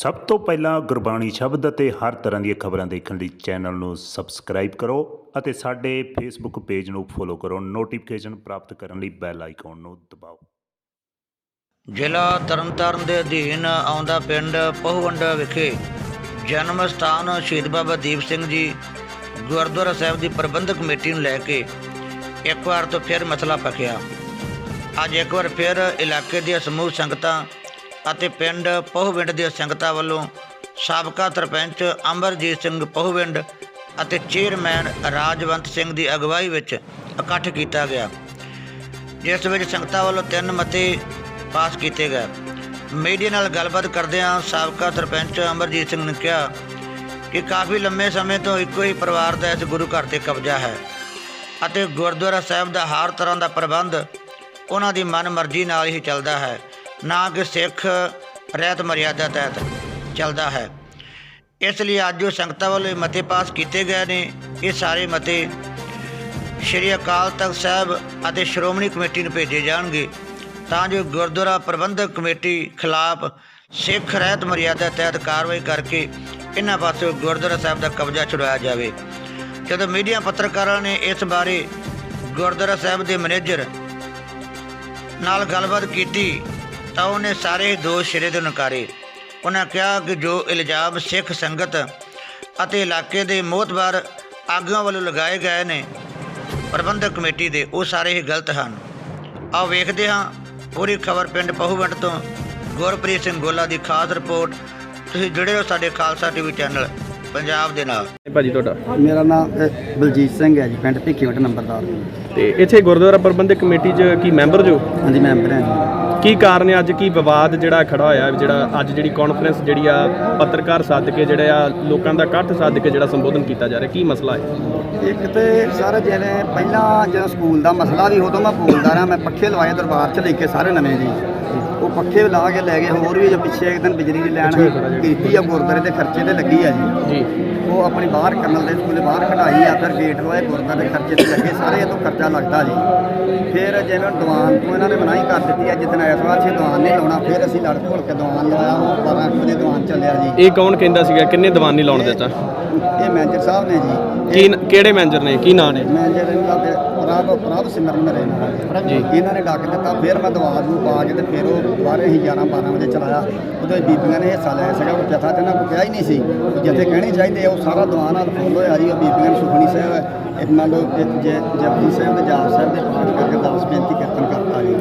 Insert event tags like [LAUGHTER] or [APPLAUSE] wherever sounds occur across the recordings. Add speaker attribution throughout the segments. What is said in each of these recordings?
Speaker 1: ਸਭ ਤੋਂ ਪਹਿਲਾਂ ਗੁਰਬਾਣੀ ਸ਼ਬਦ ਅਤੇ ਹਰ ਤਰ੍ਹਾਂ ਦੀਆਂ ਖਬਰਾਂ ਦੇਖਣ ਲਈ ਚੈਨਲ ਨੂੰ ਸਬਸਕ੍ਰਾਈਬ ਕਰੋ ਅਤੇ ਸਾਡੇ ਫੇਸਬੁੱਕ ਪੇਜ ਨੂੰ ਫੋਲੋ ਕਰੋ। ਨੋਟੀਫਿਕੇਸ਼ਨ ਪ੍ਰਾਪਤ ਕਰਨ ਲਈ ਬੈਲ ਆਈਕਨ ਨੂੰ ਦਬਾਓ।
Speaker 2: ਜ਼ਿਲ੍ਹਾ ਤਰਨਤਾਰਨ ਦੇ ਅਧੀਨ ਆਉਂਦਾ ਪਿੰਡ ਪਹੁਵੰਡਾ ਵਿਖੇ ਜਨਮ ਸਥਾਨ ਸ਼ਹੀਦ ਬਾਬਾ ਦੀਪ ਸਿੰਘ ਜੀ ਗੁਰਦੁਆਰਾ ਸਾਹਿਬ ਦੀ ਪ੍ਰਬੰਧਕ ਕਮੇਟੀ ਨੂੰ ਲੈ ਕੇ ਇੱਕ ਵਾਰ ਤੋਂ ਫਿਰ ਮਸਲਾ ਪਕਿਆ। ਅੱਜ ਇੱਕ ਵਾਰ ਫਿਰ ਇਲਾਕੇ ਦੀਆਂ ਸਮੂਹ ਸੰਗਤਾਂ ਅਤੇ ਪਿੰਡ ਪਹੁਵਿੰਡ ਦੀਆਂ ਸੰਗਤਾਂ ਵੱਲੋਂ ਸਾਬਕਾ ਸਰਪੰਚ ਅਮਰਜੀਤ ਸਿੰਘ ਪਹੁਵਿੰਡ ਅਤੇ ਚੇਅਰਮੈਨ ਰਾਜਵੰਤ ਸਿੰਘ ਦੀ ਅਗਵਾਈ ਵਿੱਚ ਇਕੱਠ ਕੀਤਾ ਗਿਆ। ਜਿਸ ਵਿੱਚ ਸੰਗਤਾਂ ਵੱਲੋਂ ਤਿੰਨ ਮਤੇ ਪਾਸ ਕੀਤੇ ਗਏ। ਮੀਡੀਆ ਨਾਲ ਗੱਲਬਾਤ ਕਰਦਿਆਂ ਸਾਬਕਾ ਸਰਪੰਚ ਅਮਰਜੀਤ ਸਿੰਘ ਨੇ ਕਿਹਾ ਕਿ ਕਾਫੀ ਲੰਮੇ ਸਮੇਂ ਤੋਂ ਇੱਕੋ ਹੀ ਪਰਿਵਾਰ ਦਾ ਇਸ ਗੁਰੂ ਘਰ ਤੇ ਕਬਜ਼ਾ ਹੈ ਅਤੇ ਗੁਰਦੁਆਰਾ ਸਾਹਿਬ ਦਾ ਹਰ ਤਰ੍ਹਾਂ ਦਾ ਪ੍ਰਬੰਧ ਉਹਨਾਂ ਦੀ ਮਨ ਮਰਜ਼ੀ ਨਾਲ ਹੀ ਚੱਲਦਾ ਹੈ। ਨਾ ਕਿ ਸਿੱਖ ਰਹਿਤ ਮਰਿਆਦਾ ਤਹਿਤ ਚੱਲਦਾ ਹੈ। ਇਸ ਲਈ ਅੱਜ ਜੋ ਸੰਗਤਾਂ ਵੱਲੋਂ ਮਤੇ ਪਾਸ ਕੀਤੇ ਗਏ ਨੇ। ਇਹ ਸਾਰੇ ਮਤੇ ਸ਼੍ਰੀ ਅਕਾਲ ਤਖਤ ਸਾਹਿਬ ਅਤੇ ਸ਼੍ਰੋਮਣੀ ਕਮੇਟੀ ਨੂੰ ਭੇਜੇ ਜਾਣਗੇ। ਤਾਂ ਜੋ ਗੁਰਦੁਆਰਾ ਪ੍ਰਬੰਧਕ ਕਮੇਟੀ ਖਿਲਾਫ ਸਿੱਖ ਰਹਿਤ ਮਰਿਆਦਾ ਤਹਿਤ ਕਾਰਵਾਈ ਕਰਕੇ ਇਹਨਾਂ ਪਾਸੋਂ ਗੁਰਦੁਆਰਾ ਸਾਹਿਬ ਦਾ ਕਬਜ਼ਾ ਛੁਡਾਇਆ ਜਾਵੇ। ਜਦੋਂ ਮੀਡੀਆ ਪੱਤਰਕਾਰਾਂ ਨੇ ਇਸ ਬਾਰੇ ਗੁਰਦੁਆਰਾ ਸਾਹਿਬ ਦੇ ਮੈਨੇਜਰ ਨਾਲ ਗੱਲਬਾਤ ਕੀਤੀ ਤਾਂ ਉਹਨੇ ਸਾਰੇ ਦੋਸ਼ ਸਿਰੇ ਤੋਂ ਨਕਾਰੇ। ਉਹਨਾਂ ਕਿਹਾ ਕਿ ਜੋ ਇਲਜ਼ਾਮ ਸਿੱਖ ਸੰਗਤ ਅਤੇ ਇਲਾਕੇ ਦੇ ਮੋਹਤਬਾਰ ਆਗੂਆਂ ਵੱਲੋਂ ਲਗਾਏ ਗਏ ਨੇ ਪ੍ਰਬੰਧਕ ਕਮੇਟੀ ਦੇ ਉਹ ਸਾਰੇ ਹੀ ਗਲਤ ਹਨ। ਆਓ ਵੇਖਦੇ ਹਾਂ ਪੂਰੀ ਖਬਰ ਪਿੰਡ ਪਹੂਵੰਡ ਤੋਂ ਗੁਰਪ੍ਰੀਤ ਸਿੰਘ ਗੋਲਾ ਦੀ ਖਾਸ ਰਿਪੋਰਟ। ਤੁਸੀਂ ਜੁੜੇ ਹੋ ਸਾਡੇ ਖਾਲਸਾ ਟੀਵੀ ਚੈਨਲ ਪੰਜਾਬ ਦੇ ਨਾਲ।
Speaker 3: ਭਾਜੀ ਤੁਹਾਡਾ?
Speaker 4: ਮੇਰਾ ਨਾਮ ਅ, ਬਲਜੀਤ ਸਿੰਘ ਹੈ ਜੀ ਪਿੰਡ ਭਿੱਖੀਵਟ ਨੰਬਰਦਾਰ।
Speaker 3: ਤੇ ਇੱਥੇ ਗੁਰਦੁਆਰਾ ਪ੍ਰਬੰਧਕ ਕਮੇਟੀ 'ਚ ਕੀ ਮੈਂਬਰ ਜੋ?
Speaker 4: ਹਾਂਜੀ ਮੈਂਬਰ ਹਾਂ ਜੀ।
Speaker 3: ਕੀ ਕਾਰਨ ਹੈ? ਅੱਜ ਕੀ ਵਿਵਾਦ ਜਿਹੜਾ ਖੜਾ ਹੋਇਆ ਜਿਹੜਾ ਅੱਜ ਜਿਹੜੀ ਕਾਨਫਰੰਸ ਜਿਹੜੀ ਆ ਪੱਤਰਕਾਰ ਸੱਦ ਕੇ ਜਿਹੜੇ ਆ ਲੋਕਾਂ ਦਾ ਇਕੱਠ ਸੱਦ ਕੇ ਜਿਹੜਾ ਸੰਬੋਧਨ ਕੀਤਾ ਜਾ ਰਿਹਾ, ਕੀ ਮਸਲਾ ਹੈ?
Speaker 4: ਇੱਕ ਤੇ ਸਰ, ਜਿਹੜੇ ਪਹਿਲਾਂ ਜਿਹੜਾ ਸਕੂਲ ਦਾ ਮਸਲਾ ਵੀ ਉਦੋਂ ਮੈਂ ਬੋਲਦਾ ਰਿਹਾ, ਮੈਂ ਪੱਖੇ ਲਵਾਏ ਦਰਬਾਰ 'ਚ ਲੈ ਕੇ ਸਾਰੇ ਨਵੇਂ ਜੀ। ਉਹ ਪੱਖੇ ਲਾ ਕੇ ਲੈ ਗਏ ਹੋਰ ਵੀ ਜੋ ਪਿੱਛੇ ਇੱਕ ਦਿਨ ਬਿਜਲੀ ਦੀ ਲੈਣ ਕੀਤੀ ਆ ਗੁਰਦੁਆਰੇ ਦੇ ਖਰਚੇ ਤੇ ਲੱਗੀ ਆ ਜੀ।
Speaker 3: ਜੀ।
Speaker 4: ਉਹ ਆਪਣੀ ਬਾਹਰ ਕਰਨਲ ਦੇ ਸਕੂਲੇ ਬਾਹਰ ਕਢਾਈ ਆ ਫਿਰ ਗੇਟ ਲਵਾਏ ਗੁਰਦੁਆਰੇ ਦੇ ਖਰਚੇ ਤੇ ਲੱਗੇ ਸਾਰੇ ਇਹ ਤੋਂ ਖਰਚਾ ਲੱਗਦਾ ਜੀ। ਫਿਰ ਜਿਵੇਂ ਦੀਵਾਨ ਤੋਂ ਇਹਨਾਂ ਨੇ ਮਨਾਹੀ ਕਰ ਦਿੱਤੀ ਆ ਜਿੱਦਣ ਐਤਵਾਰ ਸੀ ਦੀਵਾਨ ਨਹੀਂ ਲਾਉਣਾ ਫਿਰ ਅਸੀਂ ਲੜ ਘੁਲ ਕੇ ਦੀਵਾਨ ਲਵਾਇਆ ਉਹ 12 ਕੁ ਵਜੇ ਦੀਵਾਨ ਚੱਲਿਆ ਜੀ।
Speaker 3: ਇਹ ਕੌਣ ਕਹਿੰਦਾ ਸੀਗਾ? ਕਿੰਨੇ ਦੀਵਾਨ ਨਹੀਂ ਲਾਉਣ ਦਿੱਤਾ?
Speaker 4: ਇਹ ਮੈਨੇਜਰ ਸਾਹਿਬ ਨੇ ਜੀ।
Speaker 3: ਕੀ ਕਿਹੜੇ ਮੈਨੇਜਰ ਨੇ? ਕੀ ਨਾਂ ਨੇ?
Speaker 4: ਮੈਂ ਜਿਹੜੇ ਦਾ ਫਿਰ ਪ੍ਰਭ ਪ੍ਰਭ ਸਿਮਰਨ ਮੇਰੇ ਨਾਲ
Speaker 3: ਜੀ।
Speaker 4: ਇਹਨਾਂ ਨੇ ਡੱਕ ਦਿੱਤਾ ਫਿਰ ਮੈਂ ਦਵਾਰ ਨੂੰ ਪਾ ਕੇ ਤੇ ਫਿਰ ਉਹ ਬਾਹਰ ਹੀ 11 12 ਵਜੇ ਚਲਾਇਆ। ਉਹਦੇ ਬੀਬੀਆਂ ਨੇ ਹਿੱਸਾ ਲਿਆ ਸੀਗਾ ਉਹ ਜਥਾ ਤੇ ਨਾ ਕੋਈ ਕਿਹਾ ਹੀ ਨਹੀਂ ਸੀ ਜਥੇ ਕਹਿਣੇ ਚਾਹੀਦੇ ਉਹ ਸਾਰਾ ਦੀਵਾਨ ਨਾਲ ਫੁੱਲ ਹੋਇਆ ਜੀ। ਉਹ ਬੀਬੀਆਂ ਨੂੰ ਸੁਖਣੀ ਸਾਹਿਬ ਇਹ ਮੰਨ ਲਓ ਇੱਕ ਜੇ ਜਪਜੀ ਸਾਹਿਬ ਦੇ ਜਾਪ ਸਾਹਿਬ ਦੇ ਪਾਠ ਕਰਕੇ ਦਾਸ ਬੇਨਤੀ ਕੀਰਤਨ ਕਰਤਾ ਜੀ।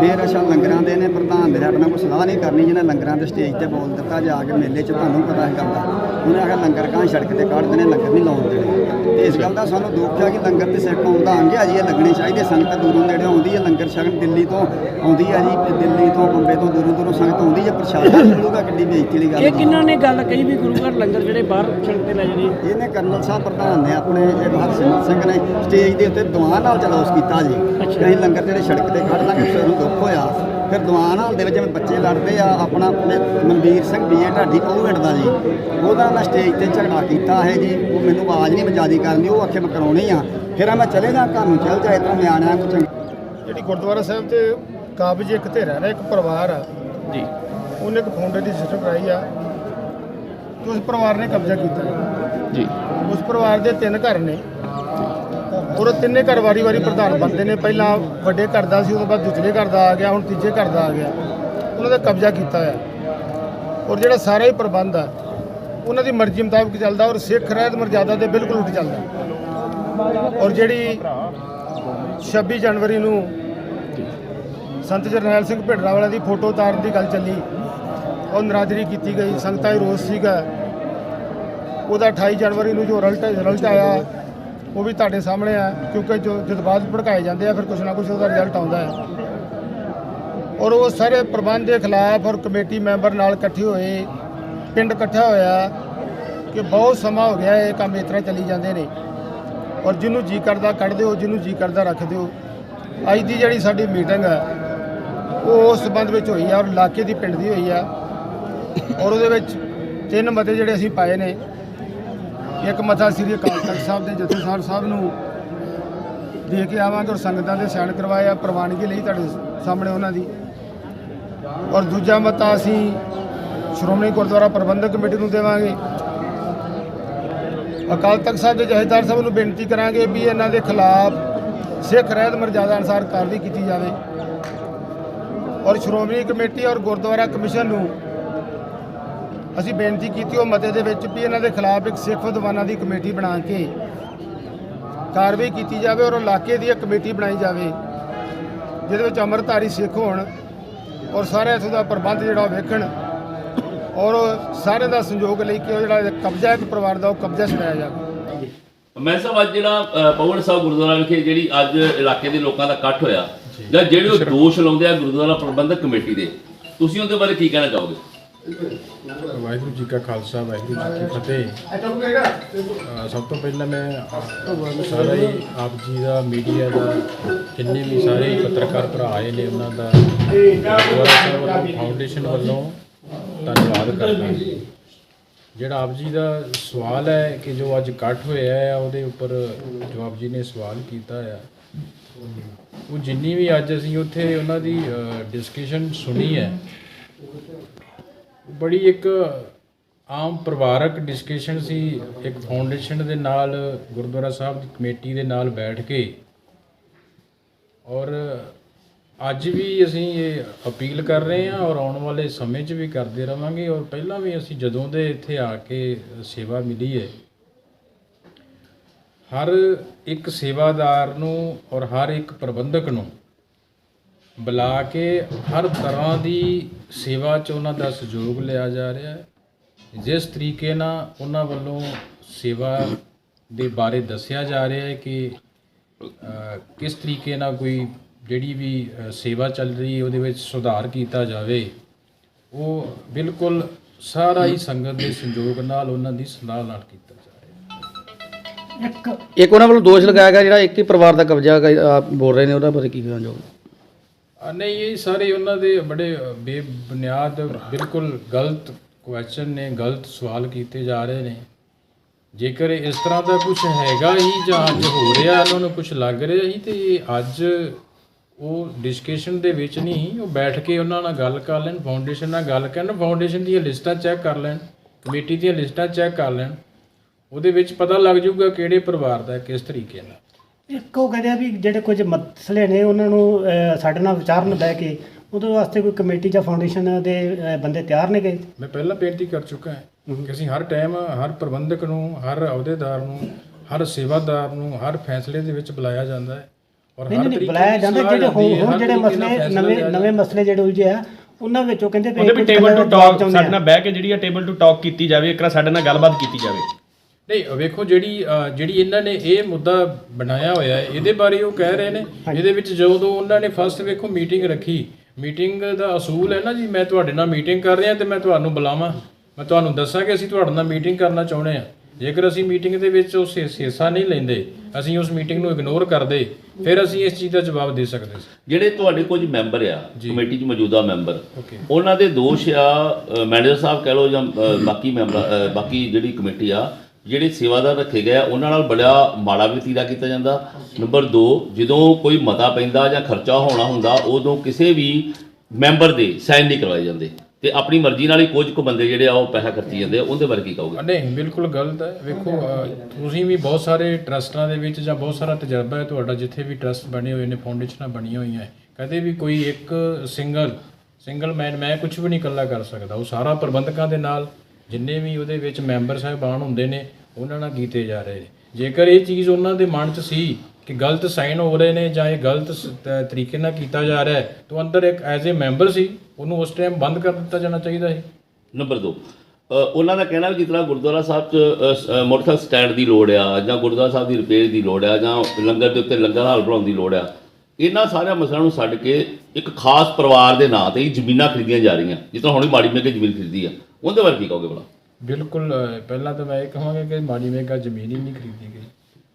Speaker 4: ਫਿਰ ਅਸਾਂ ਲੰਗਰਾਂ ਦੇ ਨੇ ਪ੍ਰਧਾਨ ਦੇ ਸਾਡੇ ਨਾਲ ਕੋਈ ਸਲਾਹ ਨਹੀਂ ਕਰਨੀ ਜਿਹਨੇ ਲੰਗਰਾਂ ਦੇ ਸਟੇਜ ਤੇ ਬੋਲ ਦਿੱਤਾ ਜਾ ਕੇ ਮੇਲੇ 'ਚ ਤੁਹਾਨੂੰ ਪਤਾ ਹੈ ਗੱਲ ਦਾ। ਉਹਨੇ ਆਖਿਆ ਲੰਗਰ ਕਾਂ ਸੜਕ ਤੇ ਕੱਢ ਦੇਣੇ ਲੰਗਰ ਨਹੀਂ ਲਾਉਣ ਦੇਣੇ। ਤੇ ਇਸ ਗੱਲ ਦਾ ਸਾਨੂੰ ਦੁੱਖ ਹੈ ਕਿ ਲੰਗਰ ਤੇ ਸਿੱਖ ਆਉਂਦਾ ਆਂਗੇ ਜੀ ਇਹ ਲੱਗਣੇ ਚਾਹੀਦੇ ਸੰਗਤ ਦੂਰੋਂ ਨੇੜੇ ਆਉਂਦੀ ਹੈ ਲੰਗਰ ਛਕਣ ਦਿੱਲੀ ਤੋਂ ਆਉਂਦੀ ਹੈ ਜੀ ਦਿੱਲੀ ਤੋਂ ਬੰਬੇ ਤੋਂ ਦੂਰੋਂ ਦੂਰੋਂ ਸੰਗਤ ਆਉਂਦੀ ਹੈ ਪ੍ਰਸ਼ਾਦ ਮਿਲੂਗਾ ਕਿੱਡੀ ਬੇਇੱਜ਼ਤੀ ਵਾਲੀ ਗੱਲ
Speaker 5: ਇਹ ਕਿੰਨਾਂ ਨੇ ਗੱਲ ਕਹੀ ਵੀ ਗੁਰੂ ਘਰ ਲੰਗਰ ਜਿਹੜੇ ਬਾਹਰ ਸੜਕ ਤੇ ਲੈ ਜਾਣੇ?
Speaker 4: ਇਹਨੇ ਕਰਨਲ ਸਾਹਿਬ ਪ੍ਰਧਾਨ ਨੇ ਆਪਣੇ ਇਹ ਹਰਸਿਮਰਤ ਸਿੰਘ ਨੇ ਸਟੇਜ ਦੇ ਉੱਤੇ ਦੁਆਨ ਨਾਲ ਚਲਾਉਸ ਕੀਤਾ ਜੀ।
Speaker 5: ਅੱਛਾ।
Speaker 4: ਕਿ ਅਸੀਂ ਲੰਗਰ ਜਿਹੜੇ ਸੜਕ ਤੇ ਕੱਢ ਲਾਂਗੇ ਫਿਰ ਦੁੱਖ ਹੋਇਆ। ਫਿਰ ਦੁਆਨ ਹਾਲ ਦੇ ਵਿੱਚ ਜਿਵੇਂ ਬੱਚੇ ਲੜਦੇ ਆ ਆਪਣਾ ਮਨਵੀਰ ਸਿੰਘ ਬੀਏ ਢਾਡੀ ਉਹ ਪਿੰਡ ਦਾ ਜੀ। ਉਹਦਾ ਮੈਂ ਸਟੇਜ ਤੇ ਝਗੜਾ ਕੀਤਾ ਹੈ ਜੀ। ਉਹ ਮੈਨੂੰ ਆਵਾਜ਼ ਨਹੀਂ ਬਜਾਦੀ ਕਰਨੀ ਉਹ ਆਖੇ ਮੈਂ ਕਰਾਉਣੀ ਆ। ਫਿਰ ਮੈਂ ਚਲੇ ਜਾ ਘਰ ਨੂੰ ਚੱਲ ਜਾ ਇਤਨਾ ਨਿਆਣਿਆਂ ਨੂੰ ਚੰਗਾ।
Speaker 6: ਜਿਹੜੀ ਗੁਰਦੁਆਰਾ ਸਾਹਿਬ ਤੇ ਕਾਬਜ ਇੱਕ ਧੇਰਾ ਨਾ ਇੱਕ ਪਰਿਵਾਰ ਆ।
Speaker 3: ਜੀ।
Speaker 6: ਉਹਨੇ ਇੱਕ ਫਾਊਂਡਰ ਦੀ ਸਿਸਟਮ ਕਰਾਈ ਆ। ਤੇ ਉਸ ਪਰਿਵਾਰ ਨੇ ਕਬਜ਼ਾ ਕੀਤਾ।
Speaker 3: ਜੀ।
Speaker 6: ਉਸ ਪਰਿਵਾਰ ਦੇ ਤਿੰਨ ਘਰ ਨੇ। ਔਰ ਉਹ ਤਿੰਨੇ ਘਰ ਵਾਰੀ-ਵਾਰੀ ਪ੍ਰਧਾਨ ਬਣਦੇ ਨੇ। ਪਹਿਲਾਂ ਵੱਡੇ ਘਰ ਦਾ ਸੀ ਉਸ ਤੋਂ ਬਾਅਦ ਦੂਸਰੇ ਘਰ ਦਾ ਆ ਗਿਆ, ਹੁਣ ਤੀਜੇ ਘਰ ਦਾ ਆ ਗਿਆ। ਉਹਨਾਂ ਦਾ ਕਬਜ਼ਾ ਕੀਤਾ ਆ ਔਰ ਜਿਹੜਾ ਸਾਰਾ ਹੀ ਪ੍ਰਬੰਧ ਆ, ਉਹਨਾਂ ਦੀ ਮਰਜ਼ੀ ਮੁਤਾਬਕ ਚੱਲਦਾ ਔਰ ਸਿੱਖ ਰਹਿਤ ਮਰਜ਼ਾਦਾ ਦੇ ਬਿਲਕੁਲ ਉਲਟ ਚੱਲਦਾ ਔਰ ਜਿਹੜੀ 26 ਜਨਵਰੀ ਨੂੰ ਸੰਤ ਜਰਨੈਲ ਸਿੰਘ ਭਿੰਡਰਾ ਵਾਲਿਆਂ ਦੀ ਫੋਟੋ ਉਤਾਰਨ ਦੀ ਗੱਲ ਚੱਲੀ, ਉਹ ਨਰਾਜ਼ਰੀ ਕੀਤੀ ਗਈ, ਸੰਗਤਾਂ ਹੀ ਰੋਸ ਸੀਗਾ। ਉਹਦਾ 28 ਜਨਵਰੀ ਨੂੰ ਜੋ ਰਿਜ਼ਲਟ ਰਿਜ਼ਲਟ ਆਇਆ ਉਹ ਵੀ ਤੁਹਾਡੇ ਸਾਹਮਣੇ ਆ, ਕਿਉਂਕਿ ਜੋ ਜਜ਼ਬਾਤ ਭੜਕਾਏ ਜਾਂਦੇ ਆ, ਫਿਰ ਕੁਛ ਨਾ ਕੁਛ ਉਹਦਾ ਰਿਜ਼ਲਟ ਆਉਂਦਾ ਹੈ। ਔਰ ਉਹ ਸਾਰੇ ਪ੍ਰਬੰਧ ਦੇ ਖਿਲਾਫ ਔਰ ਕਮੇਟੀ ਮੈਂਬਰ ਨਾਲ ਇਕੱਠੇ ਹੋਏ, ਪਿੰਡ ਇਕੱਠਾ ਹੋਇਆ, ਕਿ ਬਹੁਤ ਸਮਾਂ ਹੋ ਗਿਆ ਇਹ ਕੰਮ ਇਸ ਤਰ੍ਹਾਂ ਚੱਲੀ ਜਾਂਦੇ ਨੇ। ਔਰ ਜਿਹਨੂੰ ਜੀ ਕਰਦਾ ਕੱਢ ਦਿਓ ਜਿਹਨੂੰ ਜੀ ਕਰਦਾ ਰੱਖ ਦਿਓ। ਅੱਜ ਦੀ ਜਿਹੜੀ ਸਾਡੀ ਮੀਟਿੰਗ ਹੈ, ਉਹ ਉਸ ਸੰਬੰਧ ਵਿੱਚ ਹੋਈ ਆ, ਔਰ ਇਲਾਕੇ ਦੀ ਪਿੰਡ ਦੀ ਹੋਈ ਆ। ਔਰ ਉਹਦੇ ਵਿੱਚ ਤਿੰਨ ਮਤੇ ਜਿਹੜੇ ਅਸੀਂ ਪਾਏ ਨੇ। ਇੱਕ ਮਤਾ ਸ੍ਰੀ ਅਕਾਲ ਤਖਤ ਸਾਹਿਬ ਦੇ ਜਥੇਦਾਰ ਸਾਹਿਬ ਨੂੰ ਦੇ ਕੇ ਆਵਾਂਗੇ ਔਰ ਸੰਗਤਾਂ ਦੇ ਸਾਈਨ ਕਰਵਾਏ ਆ ਪ੍ਰਵਾਨਗੀ ਲਈ ਤੁਹਾਡੇ ਸਾਹਮਣੇ ਉਹਨਾਂ ਦੀ। ਔਰ ਦੂਜਾ ਮਤਾ ਅਸੀਂ ਸ਼੍ਰੋਮਣੀ ਗੁਰਦੁਆਰਾ ਪ੍ਰਬੰਧਕ ਕਮੇਟੀ ਨੂੰ ਦੇਵਾਂਗੇ। ਅਕਾਲ ਤਖਤ ਸਾਹਿਬ ਦੇ ਜਥੇਦਾਰ ਸਾਹਿਬ ਨੂੰ ਬੇਨਤੀ ਕਰਾਂਗੇ ਵੀ ਇਹਨਾਂ ਦੇ ਖਿਲਾਫ ਸਿੱਖ ਰਹਿਤ ਮਰਜ਼ਾਦਾ ਅਨੁਸਾਰ ਕਾਰਵਾਈ ਕੀਤੀ ਜਾਵੇ। ਔਰ ਸ਼੍ਰੋਮਣੀ ਕਮੇਟੀ ਔਰ ਗੁਰਦੁਆਰਾ ਕਮਿਸ਼ਨ ਨੂੰ ਅਸੀਂ ਬੇਨਤੀ ਕੀਤੀ ਉਹ ਮਤੇ ਦੇ ਵਿੱਚ ਵੀ ਇਹਨਾਂ ਦੇ ਖਿਲਾਫ ਇੱਕ ਸਿੱਖ ਵਿਦਵਾਨਾਂ ਦੀ ਕਮੇਟੀ ਬਣਾ ਕੇ ਕਾਰਵਾਈ ਕੀਤੀ ਜਾਵੇ ਔਰ ਇਲਾਕੇ ਦੀ ਇੱਕ ਕਮੇਟੀ ਬਣਾਈ ਜਾਵੇ ਜਿਹਦੇ ਵਿੱਚ ਅੰਮ੍ਰਿਤਧਾਰੀ ਸਿੱਖ ਹੋਣ ਔਰ ਸਾਰੇ ਇੱਥੋਂ ਦਾ ਪ੍ਰਬੰਧ ਜਿਹੜਾ ਉਹ ਵੇਖਣ ਔਰ ਸਾਰਿਆਂ ਦਾ ਸੰਯੋਗ ਲਈ ਕਿ ਉਹ ਜਿਹੜਾ ਕਬਜ਼ਾ ਇੱਕ ਪਰਿਵਾਰ ਦਾ ਉਹ ਕਬਜ਼ਾ ਛਡਾਇਆ ਜਾਵੇ।
Speaker 7: ਮੈਂ ਸਾਹਿਬ ਅੱਜ ਜਿਹੜਾ ਪਵਨ ਸਾਹਿਬ ਗੁਰਦੁਆਰਾ ਵਿਖੇ ਜਿਹੜੀ ਅੱਜ ਇਲਾਕੇ ਦੇ ਲੋਕਾਂ ਦਾ ਇਕੱਠ ਹੋਇਆ ਜਾਂ ਜਿਹੜੇ ਉਹ ਦੋਸ਼ ਲਾਉਂਦੇ ਆ ਗੁਰਦੁਆਰਾ ਪ੍ਰਬੰਧਕ ਕਮੇਟੀ ਦੇ ਤੁਸੀਂ ਉਹਦੇ ਬਾਰੇ ਕੀ ਕਹਿਣਾ ਚਾਹੋਗੇ?
Speaker 8: ਵਾਹਿਗੁਰੂ ਜੀ ਕਾ ਖਾਲਸਾ, ਵਾਹਿਗੁਰੂ ਜੀ ਕੀ ਫਤਿਹ। ਸਭ ਤੋਂ ਪਹਿਲਾਂ ਮੈਂ ਸਾਰਾ ਹੀ ਆਪ ਜੀ ਦਾ, ਮੀਡੀਆ ਦਾ, ਜਿੰਨੇ ਵੀ ਸਾਰੇ ਪੱਤਰਕਾਰ ਭਰਾ ਆਏ ਨੇ ਉਹਨਾਂ ਦਾ ਫਾਊਂਡੇਸ਼ਨ ਵੱਲੋਂ ਧੰਨਵਾਦ ਕਰਦਾ ਜਿਹੜਾ ਆਪ ਜੀ ਦਾ ਸਵਾਲ ਹੈ ਕਿ ਜੋ ਅੱਜ ਇਕੱਠ ਹੋਇਆ ਹੈ, ਉਹਦੇ ਉੱਪਰ ਜੋ ਆਪ ਜੀ ਨੇ ਸਵਾਲ ਕੀਤਾ ਹੈ ਉਹ ਜਿੰਨੀ ਵੀ ਅੱਜ ਅਸੀਂ ਉੱਥੇ ਉਹਨਾਂ ਦੀ ਡਿਸਕਸ਼ਨ ਸੁਣੀ ਹੈ ਬੜੀ ਇੱਕ ਆਮ ਪਰਿਵਾਰਕ ਡਿਸਕਸ਼ਨ ਸੀ। ਇੱਕ ਫਾਊਂਡੇਸ਼ਨ ਦੇ ਨਾਲ, ਗੁਰਦੁਆਰਾ ਸਾਹਿਬ ਦੀ ਕਮੇਟੀ ਦੇ ਨਾਲ ਬੈਠ ਕੇ। ਔਰ ਅੱਜ ਵੀ ਅਸੀਂ ਇਹ ਅਪੀਲ ਕਰ ਰਹੇ ਹਾਂ ਔਰ ਆਉਣ ਵਾਲੇ ਸਮੇਂ 'ਚ ਵੀ ਕਰਦੇ ਰਵਾਂਗੇ। ਔਰ ਪਹਿਲਾਂ ਵੀ ਅਸੀਂ ਜਦੋਂ ਦੇ ਇੱਥੇ ਆ ਕੇ ਸੇਵਾ ਮਿਲੀ ਹੈ, ਹਰ ਇੱਕ ਸੇਵਾਦਾਰ ਨੂੰ ਔਰ ਹਰ ਇੱਕ ਪ੍ਰਬੰਧਕ ਨੂੰ ਬੁਲਾ ਕੇ ਹਰ ਤਰ੍ਹਾਂ ਦੀ ਸੇਵਾ 'ਚ ਉਹਨਾਂ ਦਾ ਸਹਿਯੋਗ ਲਿਆ ਜਾ ਰਿਹਾ ਹੈ। ਜਿਸ ਤਰੀਕੇ ਨਾਲ ਉਹਨਾਂ ਵੱਲੋਂ ਸੇਵਾ ਦੇ ਬਾਰੇ ਦੱਸਿਆ ਜਾ ਰਿਹਾ ਹੈ ਕਿ ਕਿਸ ਤਰੀਕੇ ਨਾਲ ਕੋਈ ਜਿਹੜੀ ਵੀ ਸੇਵਾ ਚੱਲ ਰਹੀ ਹੈ ਉਹਦੇ ਵਿੱਚ ਸੁਧਾਰ ਕੀਤਾ ਜਾਵੇ ਉਹ ਬਿਲਕੁਲ ਸਾਰਾ ਹੀ ਸੰਗਤ ਦੇ ਸੰਯੋਗ ਨਾਲ ਉਹਨਾਂ ਦੀ ਸਲਾਹ ਨਾਲ ਕੀਤਾ ਜਾ ਰਿਹਾ ਹੈ।
Speaker 5: ਇੱਕ ਉਹਨਾਂ ਵੱਲੋਂ ਦੋਸ਼ ਲਗਾਇਆ ਗਿਆ ਜਿਹੜਾ ਇੱਕ ਹੀ ਪਰਿਵਾਰ ਦਾ ਕਬਜ਼ਾ ਬੋਲ ਰਹੇ ਨੇ ਉਹਦਾ ਬਾਰੇ ਕੀ ਕਹਿਣਾ ਚਾਹੋਗੇ?
Speaker 8: ਨਹੀਂ, ਇਹ ਸਾਰੇ ਉਹਨਾਂ ਦੇ ਬੜੇ ਬੇਬੁਨਿਆਦ, ਬਿਲਕੁਲ ਗਲਤ ਕੁਐਸਚਨ ਨੇ, ਗਲਤ ਸਵਾਲ ਕੀਤੇ ਜਾ ਰਹੇ ਨੇ। ਜੇਕਰ ਇਸ ਤਰ੍ਹਾਂ ਦਾ ਕੁਝ ਹੈਗਾ ਹੀ ਜਾਂ ਅੱਜ ਹੋ ਰਿਹਾ ਉਹਨਾਂ ਨੂੰ ਕੁਝ ਲੱਗ ਰਿਹਾ ਹੀ, ਤੇ ਇਹ ਅੱਜ ਉਹ ਡਿਸਕਸ਼ਨ ਦੇ ਵਿੱਚ ਨਹੀਂ, ਉਹ ਬੈਠ ਕੇ ਉਹਨਾਂ ਨਾਲ ਗੱਲ ਕਰ ਲੈਣ ਫਾਊਂਡੇਸ਼ਨ ਨਾਲ ਗੱਲ ਕਰਨ ਫਾਊਂਡੇਸ਼ਨ ਦੀਆਂ ਲਿਸਟਾਂ ਚੈੱਕ ਕਰ ਲੈਣ, ਕਮੇਟੀ ਦੀਆਂ ਲਿਸਟਾਂ ਚੈੱਕ ਕਰ ਲੈਣ, ਉਹਦੇ ਵਿੱਚ ਪਤਾ ਲੱਗ ਜਾਊਗਾ ਕਿਹੜੇ ਪਰਿਵਾਰ ਦਾ ਕਿਸ ਤਰੀਕੇ ਨਾਲ।
Speaker 9: ਇੱਕ ਉਹ ਕਹਿੰਦੇ ਆ ਵੀ ਜਿਹੜੇ ਕੁਝ ਮਸਲੇ ਨੇ ਉਹਨਾਂ ਨੂੰ ਅਹ, ਸਾਡੇ ਨਾਲ ਵਿਚਾਰਨ ਬਹਿ ਕੇ ਉਹਦੇ ਵਾਸਤੇ ਕੋਈ ਕਮੇਟੀ ਜਾਂ ਫਾਊਂਡੇਸ਼ਨ ਦੇ ਅਹ, ਬੰਦੇ ਤਿਆਰ ਨੇਗੇ
Speaker 8: ਮੈਂ ਪਹਿਲਾਂ ਬੇਨਤੀ ਕਰ ਚੁੱਕਾ ਹਾਂ ਕਿ ਅਸੀਂ ਹਰ ਟਾਈਮ ਹਰ ਪ੍ਰਬੰਧਕ ਨੂੰ ਹਰ ਅਹੁਦੇਦਾਰ ਨੂੰ ਹਰ ਸੇਵਾਦਾਰ ਨੂੰ ਹਰ ਫੈਸਲੇ ਦੇ ਵਿੱਚ ਬੁਲਾਇਆ ਜਾਂਦਾ ਹੈ। ਔਰ
Speaker 9: ਨਹੀਂ
Speaker 8: ਹਰ
Speaker 9: ਨਹੀਂ
Speaker 8: ਤਰੀਕੇ
Speaker 9: ਬੁਲਾਇਆ ਜਾਂਦਾ ਜਿਹੜੇ ਹੁਣ ਜਿਹੜੇ ਮਸਲੇ ਨਵੇਂ ਨਵੇਂ ਮਸਲੇ ਜਿਹੜੇ ਉਲਝੇ ਆ ਉਹਨਾਂ ਵਿੱਚੋਂ ਕਹਿੰਦੇ
Speaker 3: ਉਹਦੇ ਵੀ ਟੇਬਲ ਟੂ ਟਾਕ ਸਾਡੇ। ਨਾਲ ਬਹਿ ਕੇ ਜਿਹੜੀ ਆ ਟੇਬਲ ਟੂ ਟਾਕ ਕੀਤੀ ਜਾਵੇ ਇੱਕ ਵਾਰ ਸਾਡੇ ਨਾਲ ਗੱਲਬਾਤ ਕੀਤੀ ਜਾਵੇ।
Speaker 8: ਨਹੀਂ ਵੇਖੋ ਜਿਹੜੀ ਜਿਹੜੀ ਇਹਨਾਂ ਨੇ ਇਹ ਮੁੱਦਾ ਬਣਾਇਆ ਹੋਇਆ ਹੈ ਇਹਦੇ ਬਾਰੇ ਉਹ ਕਹਿ ਰਹੇ ਨੇ ਇਹਦੇ ਵਿੱਚ ਜਦੋਂ ਉਹਨਾਂ ਨੇ ਫਸਟ ਵੇਖੋ ਮੀਟਿੰਗ ਰੱਖੀ ਮੀਟਿੰਗ ਦਾ ਅਸੂਲ ਹੈ ਨਾ ਜੀ ਮੈਂ ਤੁਹਾਡੇ ਨਾਲ ਮੀਟਿੰਗ ਕਰ ਰਿਹਾ ਤੇ ਮੈਂ ਤੁਹਾਨੂੰ ਬੁਲਾਵਾਂ ਮੈਂ ਤੁਹਾਨੂੰ ਦੱਸਾਂ ਕਿ ਅਸੀਂ ਤੁਹਾਡੇ ਨਾਲ ਮੀਟਿੰਗ ਕਰਨਾ ਚਾਹੁੰਦੇ ਹਾਂ। ਜੇਕਰ ਅਸੀਂ ਮੀਟਿੰਗ ਦੇ ਵਿੱਚ ਉਸ ਹਿੱਸ- ਨਹੀਂ ਲੈਂਦੇ ਅਸੀਂ ਉਸ ਮੀਟਿੰਗ ਨੂੰ ਇਗਨੋਰ ਕਰਦੇ ਫਿਰ ਅਸੀਂ ਇਸ ਚੀਜ਼ ਦਾ ਜਵਾਬ ਦੇ ਸਕਦੇ ਸੀ
Speaker 7: ਜਿਹੜੇ ਤੁਹਾਡੇ ਕੁਝ ਮੈਂਬਰ ਆ ਕਮੇਟੀ 'ਚ ਮੌਜੂਦਾ ਮੈਂਬਰ. ਉਹਨਾਂ ਦੇ ਦੋਸ਼ ਆ ਮੈਨੇਜਰ ਸਾਹਿਬ ਕਹਿ ਲਓ ਜਾਂ ਬਾਕੀ ਮੈਂਬਰ ਬਾਕੀ ਜਿਹੜੀ ਕਮੇਟੀ ਆ ਜਿਹੜੇ ਸੇਵਾਦਾਰ ਰੱਖੇ ਗਏ ਆ ਉਹਨਾਂ ਨਾਲ ਬੜਾ ਮਾੜਾ ਵਤੀਰਾ ਕੀਤਾ ਜਾਂਦਾ। ਨੰਬਰ 2 ਜਦੋਂ ਕੋਈ ਮਤਾ ਪੈਂਦਾ ਜਾਂ ਖਰਚਾ ਹੋਣਾ ਹੁੰਦਾ ਉਦੋਂ ਕਿਸੇ ਵੀ ਮੈਂਬਰ ਦੇ ਸਾਈਨ ਨਹੀਂ ਕਰਵਾਏ ਜਾਂਦੇ। ਤੇ ਆਪਣੀ ਮਰਜ਼ੀ ਨਾਲ ਹੀ ਕੁਝ ਕੁ ਬੰਦੇ ਜਿਹੜੇ ਆ ਉਹ ਪੈਸਾ ਖਰਚੀ ਜਾਂਦੇ ਆ ਉਹਦੇ ਬਾਰੇ ਕੀ ਕਹੋਗੇ?
Speaker 8: ਨਹੀਂ ਬਿਲਕੁਲ ਗਲਤ ਹੈ। ਵੇਖੋ ਅ, ਤੁਸੀਂ ਵੀ ਬਹੁਤ ਸਾਰੇ ਟਰਸਟਾਂ ਦੇ ਵਿੱਚ ਜਾਂ ਬਹੁਤ ਸਾਰਾ ਤਜਰਬਾ ਹੈ ਤੁਹਾਡਾ ਜਿੱਥੇ ਵੀ ਟਰਸਟ ਬਣੇ ਹੋਏ ਨੇ ਫਾਊਂਡੇਸ਼ਨਾਂ ਬਣੀਆਂ ਹੋਈਆਂ ਹੈ। ਕਦੇ ਵੀ ਕੋਈ ਇੱਕ ਸਿੰਗਲ ਸਿੰਗਲ ਮੈਨ ਮੈਂ ਕੁਝ ਵੀ ਨਹੀਂ ਇਕੱਲਾ ਕਰ ਸਕਦਾ। ਉਹ ਸਾਰਾ ਪ੍ਰਬੰਧਕਾਂ ਦੇ ਨਾਲ ਜਿੰਨੇ ਵੀ ਉਹਦੇ ਵਿੱਚ ਮੈਂਬਰ ਸਾਹਿਬਾਨ ਹੁੰਦੇ ਨੇ ਉਹਨਾਂ ਨਾਲ ਕੀਤੇ ਜਾ ਰਹੇ ਨੇ। ਜੇਕਰ ਇਹ ਚੀਜ਼ ਉਹਨਾਂ ਦੇ ਮਨ 'ਚ ਸੀ ਕਿ ਗਲਤ ਸਾਈਨ ਹੋ ਰਹੇ ਨੇ ਜਾਂ ਇਹ ਗਲਤ ਸ- ਤਰੀਕੇ ਨਾਲ ਕੀਤਾ ਜਾ ਰਿਹਾ ਹੈ ਤਾਂ ਅੰਦਰ ਇੱਕ ਐਜ਼ ਅ ਮੈਂਬਰ ਸੀ ਉਹਨੂੰ ਉਸ ਟਾਈਮ ਬੰਦ ਕਰ ਦਿੱਤਾ ਜਾਣਾ ਚਾਹੀਦਾ ਸੀ।
Speaker 7: ਨੰਬਰ 2 ਉਹਨਾਂ ਦਾ ਕਹਿਣਾ ਵੀ ਜਿਸ ਗੁਰਦੁਆਰਾ ਸਾਹਿਬ 'ਚ ਅ, ਮੋਟਰਸਾਈਕਲ ਸਟੈਂਡ ਦੀ ਲੋੜ ਆ ਜਾਂ ਗੁਰਦੁਆਰਾ ਸਾਹਿਬ ਦੀ ਰਿਪੇਅਰ ਦੀ ਲੋੜ ਆ ਜਾਂ ਲੰਗਰ ਦੇ ਉੱਤੇ ਲੰਗਰ ਹਾਲ ਬਣਾਉਣ ਦੀ ਲੋੜ ਆ ਇਹਨਾਂ ਸਾਰਿਆਂ ਮਸਲਿਆਂ ਨੂੰ ਛੱਡ ਕੇ ਇੱਕ ਖਾਸ ਪਰਿਵਾਰ ਦੇ ਨਾਂ ਤੇ ਹੀ ਜ਼ਮੀਨਾਂ ਖਰੀਦੀਆਂ ਜਾ ਰਹੀਆਂ। ਜਿਸ ਤਰ੍ਹਾਂ ਹੁਣੇ ਮਾੜੀ ਮੇਗੇ ਜ਼ਮੀਨ ਖਰੀਦੀ ਆ। ਉਹਦੇ ਬਾਰੇ ਕੀ ਕਹੋਗੇ ਭਲਾ?
Speaker 8: ਬਿਲਕੁਲ ਪਹਿਲਾਂ ਤਾਂ ਮੈਂ ਇਹ ਕਹਾਂਗਾ ਕਿ ਮਾੜੀ ਮੇਗਾ ਜ਼ਮੀਨ ਹੀ ਨਹੀਂ ਖਰੀਦੀ ਗਈ।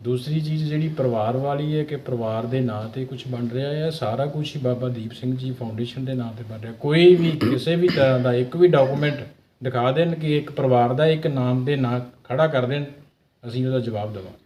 Speaker 8: ਦੂਸਰੀ ਚੀਜ਼ ਜਿਹੜੀ ਪਰਿਵਾਰ ਵਾਲੀ ਹੈ ਕਿ ਪਰਿਵਾਰ ਦੇ ਨਾਂ ਤੇ ਕੁਝ ਬਣ ਰਿਹਾ ਹੈ ਸਾਰਾ ਕੁਝ ਹੀ ਬਾਬਾ ਦੀਪ ਸਿੰਘ ਜੀ ਫਾਊਂਡੇਸ਼ਨ ਦੇ ਨਾਂ ਤੇ ਬਣ ਰਿਹਾ। ਕੋਈ ਵੀ [COUGHS] ਕਿਸੇ ਵੀ ਤਰ੍ਹਾਂ ਦਾ ਇੱਕ ਵੀ ਡਾਕੂਮੈਂਟ ਦਿਖਾ ਦੇਣ ਕਿ ਇੱਕ ਪਰਿਵਾਰ ਦਾ ਇੱਕ ਨਾਮ ਦੇ ਨਾਂ ਖੜਾ ਕਰ ਦੇਣ ਅਸੀਂ ਉਹਦਾ ਜਵਾਬ ਦੇਵਾਂਗੇ।